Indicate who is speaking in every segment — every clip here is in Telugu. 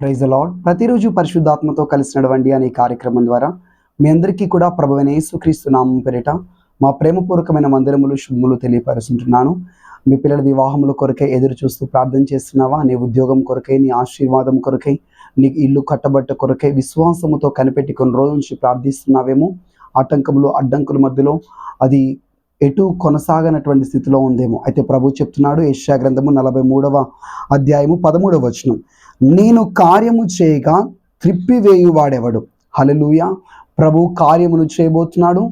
Speaker 1: ప్రైజ్ లాడ్ ప్రతిరోజు పరిశుద్ధాత్మతో కలిసి నడవండి అనే కార్యక్రమం ద్వారా మీ అందరికీ కూడా ప్రభువైన యేసుక్రీస్తు నామం పేరిట మా ప్రేమపూర్వకమైన మందిరములు శుభములు తెలియపరుచుంటున్నాను. మీ పిల్లల వివాహముల కొరకై ఎదురు చూస్తూ ప్రార్థన చేస్తున్నావా? నీ ఉద్యోగం కొరకై నీ ఆశీర్వాదం కొరకై నీ ఇల్లు కట్టబట్ట కొరకై విశ్వాసముతో కనిపెట్టి కొన్ని రోజుల నుంచి ప్రార్థిస్తున్నావేమో? ఆటంకములు అడ్డంకుల మధ్యలో అది ఎటు కొనసాగనటువంటి స్థితిలో ఉందేమో. అయితే ప్రభు చెప్తున్నాడు ఏషియా గ్రంథము నలభై మూడవ అధ్యాయము పదమూడవ వచనం. నేను కార్యము చేయగా త్రిప్పివేయువాడెవడు? హలలుయ ప్రభు కార్యమును చేయబోతున్నాడు.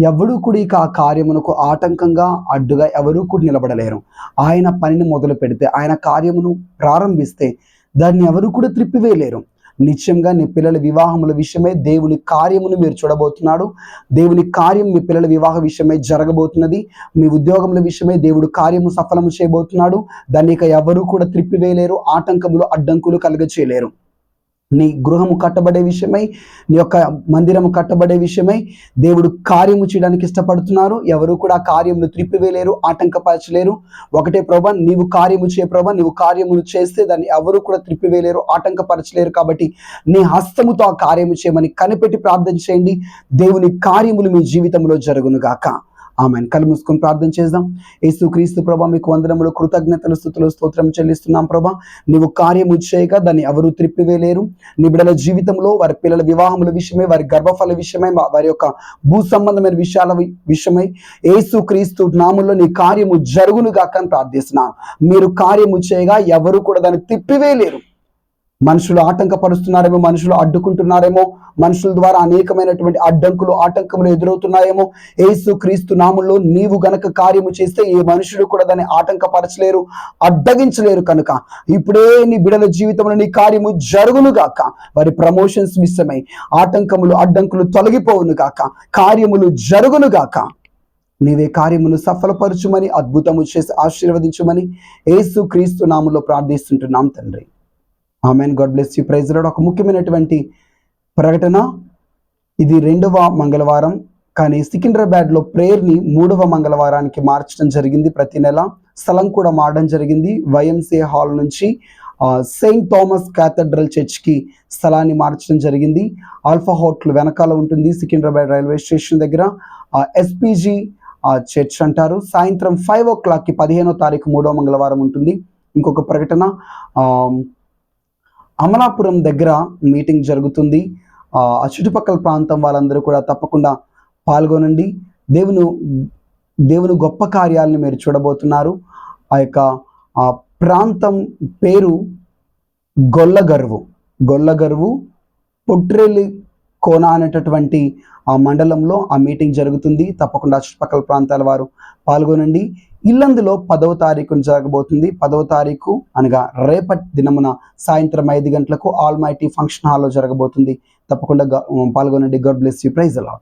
Speaker 1: ఎవడు కూడా ఇక ఆ కార్యమునకు ఆటంకంగా అడ్డుగా ఎవరూ కూడా నిలబడలేరు. ఆయన పనిని మొదలు పెడితే ఆయన కార్యమును ప్రారంభిస్తే దాన్ని ఎవరు కూడా త్రిప్పివేయలేరు. నిత్యంగా నీ పిల్లల వివాహముల విషయమై దేవుని కార్యమును మీరు చూడబోతున్నాడు. దేవుని కార్యం మీ పిల్లల వివాహ విషయమై జరగబోతున్నది. మీ ఉద్యోగముల విషయమై దేవుడు కార్యము సఫలము చేయబోతున్నాడు. దాన్ని ఇక ఎవరు కూడా త్రిప్పివేయలేరు ఆటంకములు అడ్డంకులు కలుగ చేయలేరు నీ గృహము కట్టబడే విషయమై నీ యొక్క మందిరము కట్టబడే విషయమై దేవుడు కార్యము చేయడానికి ఇష్టపడుతున్నారు. ఎవరు కూడా ఆ కార్యమును త్రిప్పివేయలేరు ఆటంకపరచలేరు. ఒకటే ప్రభా నీవు కార్యము చే ప్రభా నీవు కార్యమును చేస్తే దాన్ని ఎవరు కూడా త్రిప్పివేయలేరు ఆటంకపరచలేరు కాబట్టి నీ హస్తముతో ఆ కార్యము చేయమని కనిపెట్టి ప్రార్థన చేయండి. దేవుని కార్యములు మీ జీవితంలో జరుగును గాక ఆమె కళ్ళు మూసుకొని ప్రార్థన చేద్దాం. యేసు క్రీస్తు ప్రభా మీకు వందనములు కృతజ్ఞతలు స్థుతులు స్తోత్రం చెల్లిస్తున్నాం ప్రభా. నువ్వు కార్యము చేయగా దాన్ని ఎవరు త్రిప్పివేయలేరు నీ బిడ్డల జీవితంలో వారి పిల్లల వివాహముల విషయమై వారి గర్భఫల విషయమై వారి యొక్క భూ సంబంధమైన విషయాల విషయమై యేసు క్రీస్తు నామంలో నీ కార్యము జరుగును గాక అని ప్రార్థిస్తున్నాను మీరు కార్యము చేయగా ఎవరు కూడా దాన్ని తిప్పివేయలేరు మనుషులు ఆటంకపరుస్తున్నారేమో మనుషులు అడ్డుకుంటున్నారేమో మనుషుల ద్వారా అనేకమైనటువంటి అడ్డంకులు ఆటంకములు ఎదురవుతున్నాయేమో. ఏసు క్రీస్తు నామంలో నీవు గనక కార్యము చేస్తే ఏ మనుషుడు కూడా దాన్ని ఆటంకపరచలేరు అడ్డగించలేరు కనుక. ఇప్పుడే నీ బిడల జీవితంలో నీ కార్యము జరుగును గాక. వారి ప్రమోషన్స్ విషయమై ఆటంకములు అడ్డంకులు తొలగిపోవును గాక. కార్యములు జరుగును గాక. నీవే కార్యమును సఫలపరచుమని అద్భుతము చేసి ఆశీర్వదించుమని ఏసు క్రీస్తు నామంలో ప్రార్థిస్తుంటున్నాం తండ్రి. ఆమెన్ గాడ్ బ్లెస్ యూ ప్రైజ్లో ఒక ముఖ్యమైనటువంటి ప్రకటన. ఇది రెండవ మంగళవారం. కానీ సికింద్రాబాద్లో ప్రేయర్ని మూడవ మంగళవారానికి మార్చడం జరిగింది ప్రతి నెల. స్థలం కూడా మారడం జరిగింది. వైఎంసీ హాల్ నుంచి సెయింట్ థామస్ క్యాథడ్రల్ చర్చ్కి స్థలాన్ని మార్చడం జరిగింది. ఆల్ఫా హోటల్ వెనకాల ఉంటుంది సికింద్రాబాద్ రైల్వే స్టేషన్ దగ్గర. ఎస్పీజీ చర్చ్ అంటారు. సాయంత్రం ఫైవ్ ఓ క్లాక్కి పదిహేనో తారీఖు మూడో మంగళవారం ఉంటుంది. ఇంకొక ప్రకటన అమలాపురం దగ్గర మీటింగ్ జరుగుతుంది. ఆ చుట్టుపక్కల ప్రాంతం వాళ్ళందరూ కూడా తప్పకుండా పాల్గొనండి. దేవుని దేవుని గొప్ప కార్యాలను మీరు చూడబోతున్నారు. ఆ యొక్క ఆ ప్రాంతం పేరు గొల్లగరువు. గొల్లగరువు పొట్రెల్లి కోన అనేటటువంటి ఆ మండలంలో ఆ మీటింగ్ జరుగుతుంది. తప్పకుండా చుట్టుపక్కల ప్రాంతాల వారు పాల్గొనండి. ఇల్లందులో పదవ తారీఖున జరగబోతుంది. పదవ తారీఖు అనగా రేపటి దినమున సాయంత్రం ఐదు గంటలకు ఆల్ మైటీ ఫంక్షన్ హాల్లో జరగబోతుంది. తప్పకుండా పాల్గొనండి. God bless you. ప్రైజ్ అలా